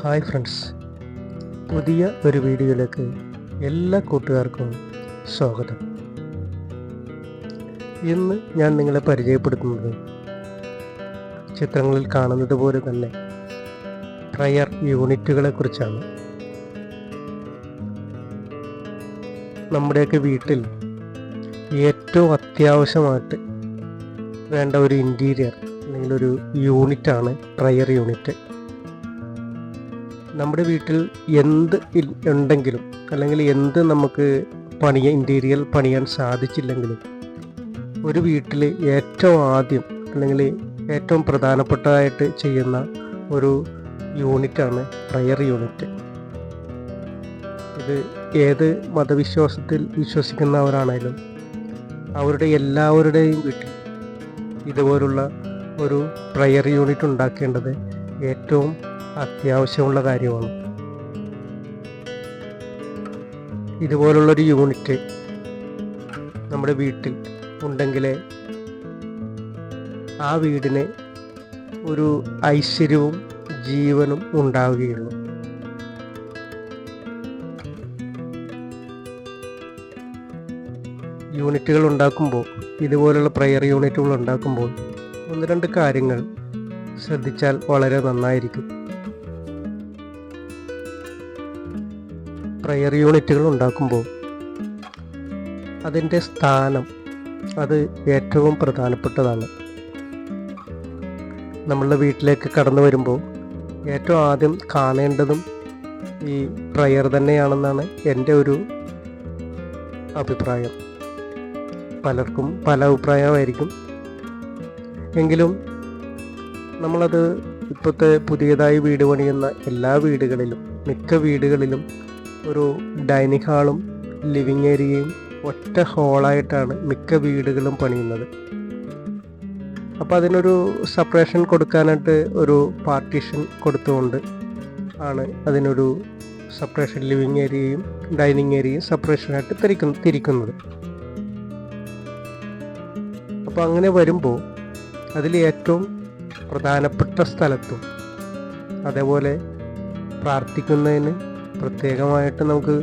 Hi friends. പുതിയ ഒരു വീഡിയോയിലേക്ക് എല്ലാ കൂട്ടുകാർക്കും സ്വാഗതം. ഇന്ന് ഞാൻ നിങ്ങളെ പരിചയപ്പെടുത്തുന്നത് ചിത്രങ്ങളിൽ കാണുന്നത് പോലെ തന്നെ പ്രയർ യൂണിറ്റുകളെ കുറിച്ചാണ്. നമ്മുടെയൊക്കെ വീട്ടിൽ ഏറ്റവും അത്യാവശ്യമായിട്ട് വേണ്ട ഒരു ഇന്റീരിയർ അല്ലെങ്കിൽ ഒരു യൂണിറ്റാണ് പ്രയർ യൂണിറ്റ് നമ്മുടെ വീട്ടിൽ എന്ത് ഉണ്ടെങ്കിലും അല്ലെങ്കിൽ എന്ത് നമുക്ക് പണിയ ഇന്റീരിയൽ പണിയാൻ സാധിച്ചില്ലെങ്കിലും ഒരു വീട്ടിൽ ഏറ്റവും ആദ്യം അല്ലെങ്കിൽ ഏറ്റവും പ്രധാനപ്പെട്ടതായിട്ട് ചെയ്യുന്ന ഒരു യൂണിറ്റാണ് പ്രയർ യൂണിറ്റ് ഇത് ഏത് മതവിശ്വാസത്തിൽ വിശ്വസിക്കുന്നവരാണേലും അവരുടെ എല്ലാവരുടെയും വീട്ടിൽ ഇതുപോലുള്ള ഒരു പ്രയർ യൂണിറ്റ് ഉണ്ടാക്കേണ്ടത് ഏറ്റവും അത്യാവശ്യമുള്ള കാര്യമാണ്. ഇതുപോലുള്ളൊരു യൂണിറ്റ് നമ്മുടെ വീട്ടിൽ ഉണ്ടെങ്കിലേ ആ വീടിന് ഒരു ഐശ്വര്യവും ജീവനും ഉണ്ടാവുകയുള്ളൂ. യൂണിറ്റുകൾ ഉണ്ടാക്കുമ്പോൾ ഇതുപോലുള്ള പ്രെയർ യൂണിറ്റുകൾ ഉണ്ടാക്കുമ്പോൾ ഒന്ന് രണ്ട് കാര്യങ്ങൾ ശ്രദ്ധിച്ചാൽ വളരെ നന്നായിരിക്കും. പ്രയർ യൂണിറ്റുകൾ ഉണ്ടാക്കുമ്പോൾ അതിന്റെ സ്ഥാനം അത് ഏറ്റവും പ്രധാനപ്പെട്ടതാണ്. നമ്മളുടെ വീട്ടിലേക്ക് കടന്നു വരുമ്പോൾ ഏറ്റവും ആദ്യം കാണേണ്ടതും ഈ പ്രയർ തന്നെയാണെന്നാണ് എന്റെ ഒരു അഭിപ്രായം. പലർക്കും പല അഭിപ്രായമായിരിക്കും. എങ്കിലും നമ്മളത് ഇപ്പോഴത്തെ പുതിയതായി വീട് പണിയുന്ന എല്ലാ വീടുകളിലും മിക്ക വീടുകളിലും ഒരു ഡൈനിങ് ഹാളും ലിവിങ് ഏരിയയും ഒറ്റ ഹോളായിട്ടാണ് മിക്ക വീടുകളും പണിയുന്നത്. അപ്പോൾ അതിനൊരു സെപ്പറേഷൻ കൊടുക്കാനായിട്ട് ഒരു പാർട്ടീഷൻ കൊടുത്തുകൊണ്ട് ആണ് അതിനൊരു സെപ്പറേഷൻ ലിവിങ് ഏരിയയും ഡൈനിങ് ഏരിയയും സെപ്പറേഷനായിട്ട് തിരിക്കുന്നു തിരിക്കുന്നത്. അപ്പോൾ അങ്ങനെ വരുമ്പോൾ അതിൽ ഏറ്റവും പ്രധാനപ്പെട്ട സ്ഥലത്തും അതേപോലെ പ്രാർത്ഥിക്കുന്നതിന് പ്രത്യേകമായിട്ട് നമുക്ക്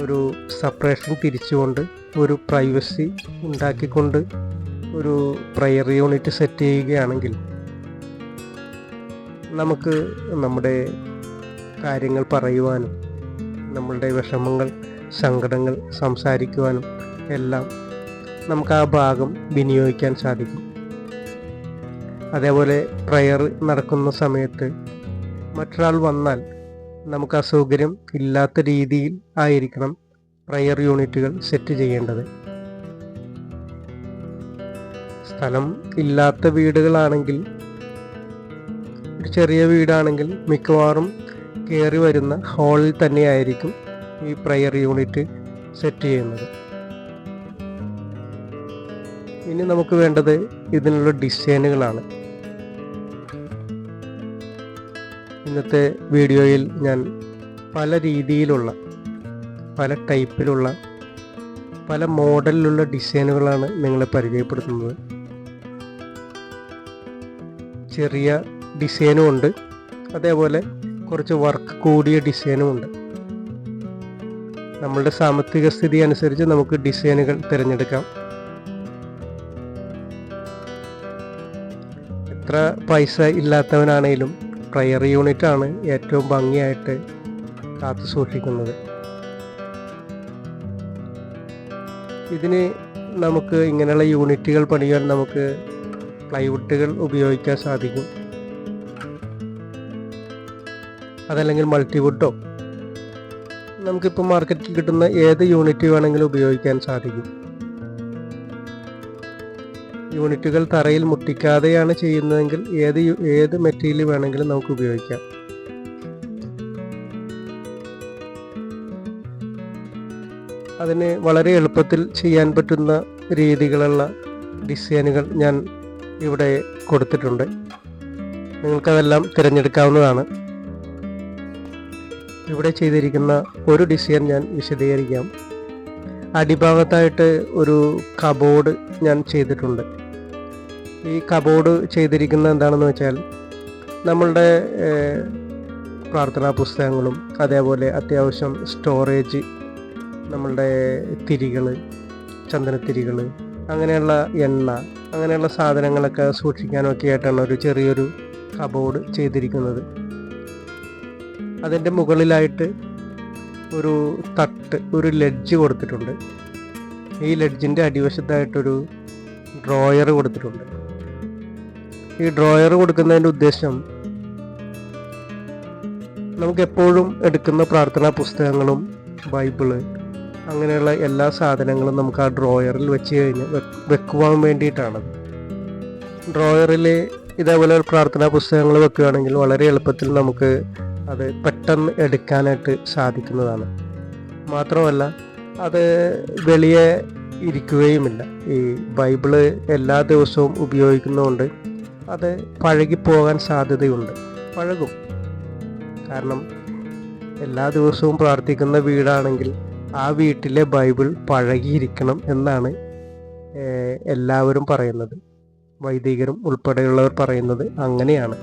ഒരു സെപ്പറേഷൻ തിരിച്ചുകൊണ്ട് ഒരു പ്രൈവസി ഉണ്ടാക്കിക്കൊണ്ട് ഒരു പ്രയർ യൂണിറ്റ് സെറ്റ് ചെയ്യുകയാണെങ്കിൽ നമുക്ക് നമ്മുടെ കാര്യങ്ങൾ പറയുവാനും നമ്മളുടെ വിഷമങ്ങൾ സങ്കടങ്ങൾ സംസാരിക്കുവാനും എല്ലാം നമുക്ക് ആ ഭാഗം വിനിയോഗിക്കാൻ സാധിക്കും. അതേപോലെ പ്രയർ നടക്കുന്ന സമയത്ത് മറ്റൊരാൾ വന്നാൽ നമുക്ക് അസൗകര്യം ഇല്ലാത്ത രീതിയിൽ ആയിരിക്കണം പ്രയർ യൂണിറ്റുകൾ സെറ്റ് ചെയ്യേണ്ടത്. സ്ഥലം ഇല്ലാത്ത വീടുകളാണെങ്കിൽ ഒരു ചെറിയ വീടാണെങ്കിൽ മിക്കവാറും കയറി വരുന്ന ഹാളിൽ തന്നെയായിരിക്കും ഈ പ്രയർ യൂണിറ്റ് സെറ്റ് ചെയ്യുന്നത്. ഇനി നമുക്ക് വേണ്ടത് ഇതിനുള്ള ഡിസൈനുകളാണ് ഇന്നത്തെ വീഡിയോയിൽ ഞാൻ പല രീതിയിലുള്ള പല ടൈപ്പിലുള്ള പല മോഡലിലുള്ള ഡിസൈനുകളാണ് നിങ്ങളെ പരിചയപ്പെടുത്തുന്നത്. ചെറിയ ഡിസൈനും ഉണ്ട് അതേപോലെ കുറച്ച് വർക്ക് കൂടിയ ഡിസൈനും ഉണ്ട്. നമ്മളുടെ സാമ്പത്തിക സ്ഥിതി അനുസരിച്ച് നമുക്ക് ഡിസൈനുകൾ തിരഞ്ഞെടുക്കാം. എത്ര പൈസ ഇല്ലാത്തവനാണേലും പ്രയർ യൂണിറ്റ് ആണ് ഏറ്റവും ഭംഗിയായിട്ട് കാത്തു സൂക്ഷിക്കുന്നത്. ഇതിന് നമുക്ക് ഇങ്ങനെയുള്ള യൂണിറ്റുകൾ പണിയാൻ നമുക്ക് പ്ലൈവുഡുകൾ ഉപയോഗിക്കാൻ സാധിക്കും. അതല്ലെങ്കിൽ മൾട്ടിവുഡോ. നമുക്കിപ്പോൾ മാർക്കറ്റിൽ കിട്ടുന്ന ഏത് യൂണിറ്റ് വേണമെങ്കിലും ഉപയോഗിക്കാൻ സാധിക്കും. യൂണിറ്റുകൾ തറയിൽ മുട്ടിക്കാതെയാണ് ചെയ്യുന്നതെങ്കിൽ ഏത് ഏത് മെറ്റീരിയൽ വേണമെങ്കിലും നമുക്ക് ഉപയോഗിക്കാം. അതിന് വളരെ എളുപ്പത്തിൽ ചെയ്യാൻ പറ്റുന്ന രീതികളുള്ള ഡിസൈനുകൾ ഞാൻ ഇവിടെ കൊടുത്തിട്ടുണ്ട്. നിങ്ങൾക്കതെല്ലാം തിരഞ്ഞെടുക്കാവുന്നതാണ്. ഇവിടെ ചെയ്തിരിക്കുന്ന ഒരു ഡിസൈൻ ഞാൻ വിശദീകരിക്കാം. അടിഭാഗത്തായിട്ട് ഒരു കബോർഡ് ഞാൻ ചെയ്തിട്ടുണ്ട്. ഈ കബോർഡ് ചെയ്തിരിക്കുന്നത് എന്താണെന്ന് വെച്ചാൽ നമ്മളുടെ പ്രാർത്ഥനാ പുസ്തകങ്ങളും അതേപോലെ അത്യാവശ്യം സ്റ്റോറേജ് നമ്മളുടെ തിരികൾ ചന്ദനത്തിരികൾ അങ്ങനെയുള്ള എണ്ണ അങ്ങനെയുള്ള സാധനങ്ങളൊക്കെ സൂക്ഷിക്കാനൊക്കെ ആയിട്ടാണ് ഒരു ചെറിയൊരു കബോർഡ് ചെയ്തിരിക്കുന്നത്. അതിന്റെ മുകളിലായിട്ട് ഒരു തട്ട് ഒരു ലെഡ്ജ് കൊടുത്തിട്ടുണ്ട്. ഈ ലെഡ്ജിന്റെ അടിവശത്തായിട്ടൊരു ഡ്രോയർ കൊടുത്തിട്ടുണ്ട്. ഈ ഡ്രോയർ കൊടുക്കുന്നതിന്റെ ഉദ്ദേശം നമുക്ക് എപ്പോഴും എടുക്കുന്ന പ്രാർത്ഥനാ പുസ്തകങ്ങളും ബൈബിൾ അങ്ങനെയുള്ള എല്ലാ സാധനങ്ങളും നമുക്ക് ആ ഡ്രോയറിൽ വെച്ച് കഴിഞ്ഞ് വെക്കുവാൻ വേണ്ടിയിട്ടാണ് ഡ്രോയറിൽ ഇതേപോലെ പ്രാർത്ഥനാ പുസ്തകങ്ങൾ വെക്കുകയാണെങ്കിൽ വളരെ എളുപ്പത്തിൽ നമുക്ക് അത് പെട്ടെന്ന് എടുക്കാനായിട്ട് സാധിക്കുന്നതാണ്. മാത്രമല്ല അത് വെളിയെ ഇരിക്കുകയുമില്ല. ഈ ബൈബിൾ എല്ലാ ദിവസവും ഉപയോഗിക്കുന്നതുകൊണ്ട് അത് പഴകിപ്പോകാൻ സാധ്യതയുണ്ട്. പഴകും. കാരണം എല്ലാ ദിവസവും പ്രാർത്ഥിക്കുന്ന വീടാണെങ്കിൽ ആ വീട്ടിലെ ബൈബിൾ പഴകിയിരിക്കണം എന്നാണ് എല്ലാവരും പറയുന്നത്. വൈദികരും ഉൾപ്പെടെയുള്ളവർ പറയുന്നത് അങ്ങനെയാണ്.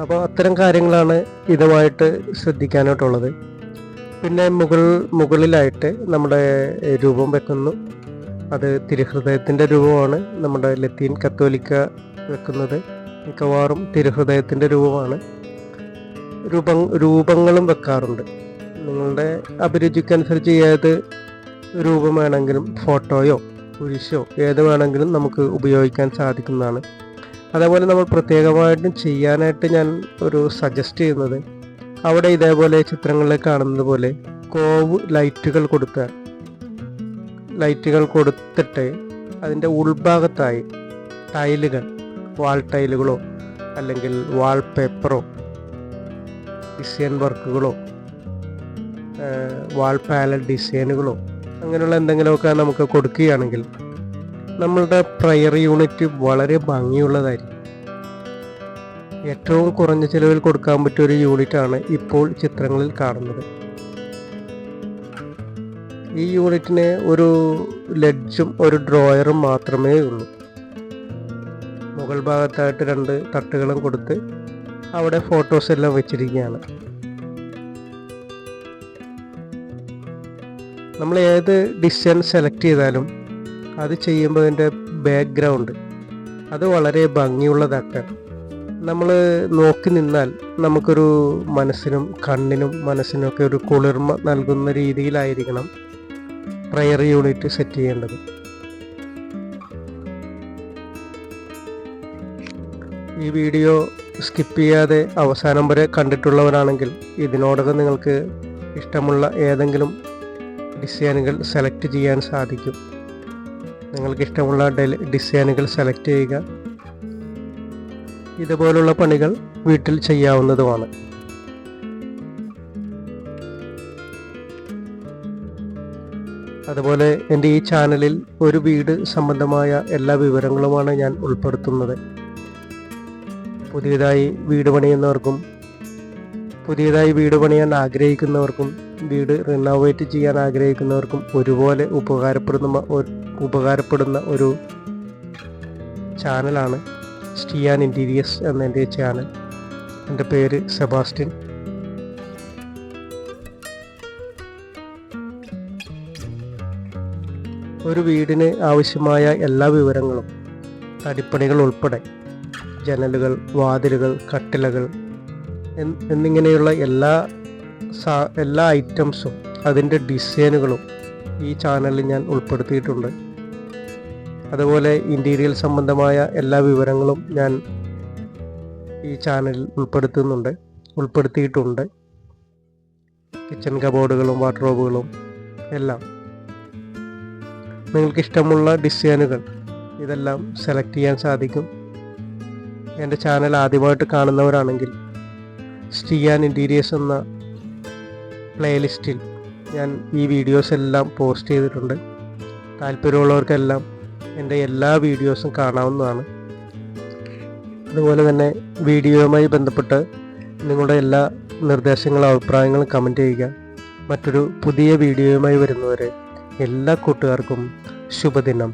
അപ്പോൾ അത്തരം കാര്യങ്ങളാണ് ഇതുമായിട്ട് ശ്രദ്ധിക്കാനായിട്ടുള്ളത്. പിന്നെ മുകൾ മുകളിലായിട്ട് നമ്മുടെ രൂപം വെക്കുന്നു. അത് തിരുഹൃദയത്തിന്റെ രൂപമാണ്. നമ്മുടെ ലത്തീൻ കത്തോലിക്ക വെക്കുന്നത് മിക്കവാറും തിരുഹൃദയത്തിന്റെ രൂപമാണ്. രൂപം രൂപങ്ങളും വെക്കാറുണ്ട്. നിങ്ങളുടെ അഭിരുചിക്കനുസരിച്ച് ഏത് രൂപം വേണമെങ്കിലും ഫോട്ടോയോ കുരിശോ ഏത് വേണമെങ്കിലും നമുക്ക് ഉപയോഗിക്കാൻ സാധിക്കുന്നതാണ്. അതേപോലെ നമ്മൾ പ്രത്യേകമായിട്ടും ചെയ്യാനായിട്ട് ഞാൻ ഒരു സജസ്റ്റ് ചെയ്യുന്നത്. അവിടെ ഇതേപോലെ ചിത്രങ്ങളിൽ കാണുന്നത് പോലെ കോവ് ലൈറ്റുകൾ കൊടുത്താൽ ലൈറ്റുകൾ കൊടുത്തിട്ട് അതിന്റെ ഉൾഭാഗത്തായി ടൈലുകൾ വാൾ ടൈലുകളോ അല്ലെങ്കിൽ വാൾ പേപ്പറോ ഡിസൈൻ വർക്കുകളോ വാൾ പാലറ്റ് ഡിസൈനുകളോ അങ്ങനെയുള്ള എന്തെങ്കിലുമൊക്കെ നമുക്ക് കൊടുക്കുകയാണെങ്കിൽ നമ്മളുടെ പ്രയർ യൂണിറ്റ് വളരെ ഭംഗിയുള്ളതായിരിക്കും. ഏറ്റവും കുറഞ്ഞ ചിലവിൽ കൊടുക്കാൻ പറ്റിയ ഒരു യൂണിറ്റാണ് ഇപ്പോൾ ചിത്രങ്ങളിൽ കാണുന്നത്. ഈ യൂണിറ്റിന് ഒരു ലെഡ്ജും ഒരു ഡ്രോയറും മാത്രമേ ഉള്ളൂ. മുകൾ ഭാഗത്തായിട്ട് രണ്ട് തട്ടുകളും കൊടുത്ത് അവിടെ ഫോട്ടോസ് എല്ലാം വെച്ചിരിക്കുകയാണ്. നമ്മൾ ഏത് ഡിസൈൻ സെലക്ട് ചെയ്താലും അത് ചെയ്യുമ്പോൾ അതിന്റെ ബാക്ക്ഗ്രൗണ്ട് അത് വളരെ ഭംഗിയുള്ളതാക്കാൻ. നമ്മൾ നോക്കി നിന്നാൽ നമുക്കൊരു മനസ്സിനും കണ്ണിനും മനസ്സിനൊക്കെ ഒരു കുളിർമ നൽകുന്ന രീതിയിലായിരിക്കണം പ്രയർ യൂണിറ്റ് സെറ്റ് ചെയ്യേണ്ടത്. ഈ വീഡിയോ സ്കിപ്പ് ചെയ്യാതെ അവസാനം വരെ കണ്ടിട്ടുള്ളവരാണെങ്കിൽ ഇതിനോടകം നിങ്ങൾക്ക് ഇഷ്ടമുള്ള ഏതെങ്കിലും ഡിസൈനുകൾ സെലക്ട് ചെയ്യാൻ സാധിക്കും. നിങ്ങൾക്ക് ഇഷ്ടമുള്ള ഡിസൈനുകൾ സെലക്ട് ചെയ്യുക. ഇതുപോലുള്ള പണികൾ വീട്ടിൽ ചെയ്യാവുന്നതുമാണ്. അതുപോലെ എന്റെ ഈ ചാനലിൽ ഒരു വീട് സംബന്ധമായ എല്ലാ വിവരങ്ങളുമാണ് ഞാൻ ഉൾപ്പെടുത്തുന്നത്. പുതിയതായി വീട് പണിയുന്നവർക്കും പുതിയതായി വീട് പണിയാൻ ആഗ്രഹിക്കുന്നവർക്കും വീട് റിനോവേറ്റ് ചെയ്യാൻ ആഗ്രഹിക്കുന്നവർക്കും ഒരുപോലെ ഉപകാരപ്പെടുന്ന ഉപകാരപ്പെടുന്ന ഒരു ചാനലാണ് സ്റ്റിയാൻ ഇന്റീരിയേഴ്സ് എന്ന എന്റെ ചാനൽ. എന്റെ പേര് സെബാസ്റ്റ്യൻ. ഒരു വീടിന് ആവശ്യമായ എല്ലാ വിവരങ്ങളും തടിപ്പണികൾ ഉൾപ്പെടെ ജനലുകൾ വാതിലുകൾ കട്ടിലകൾ എന്നിങ്ങനെയുള്ള എല്ലാ എല്ലാ ഐറ്റംസും അതിന്റെ ഡിസൈനുകളും ഈ ചാനലിൽ ഞാൻ ഉൾപ്പെടുത്തിയിട്ടുണ്ട്. അതുപോലെ ഇന്റീരിയൽ സംബന്ധമായ എല്ലാ വിവരങ്ങളും ഞാൻ ഈ ചാനലിൽ ഉൾപ്പെടുത്തുന്നുണ്ട് ഉൾപ്പെടുത്തിയിട്ടുണ്ട്. കിച്ചൺ കബോർഡുകളും വാർഡ്രോബുകളും എല്ലാം. നിങ്ങൾക്ക് ഇഷ്ടമുള്ള ഡിസൈനുകൾ ഇതെല്ലാം സെലക്ട് ചെയ്യാൻ സാധിക്കും. എന്റെ ചാനൽ ആദ്യമായിട്ട് കാണുന്നവരാണെങ്കിൽ സ്റ്റിയാൻ ഇന്റീരിയേഴ്സ് എന്ന പ്ലേലിസ്റ്റിൽ ഞാൻ ഈ വീഡിയോസ് എല്ലാം പോസ്റ്റ് ചെയ്തിട്ടുണ്ട്. താല്പര്യമുള്ളവർക്കെല്ലാം എന്റെ എല്ലാ വീഡിയോസും കാണാവുന്നതാണ്. അതുപോലെ തന്നെ വീഡിയോയുമായി ബന്ധപ്പെട്ട് നിങ്ങളുടെ എല്ലാ നിർദ്ദേശങ്ങളും അഭിപ്രായങ്ങളും കമന്റ് ചെയ്യുക. മറ്റൊരു പുതിയ വീഡിയോയുമായി വരുന്നവരെ എല്ലാ കൂട്ടുകാർക്കും ശുഭദിനം.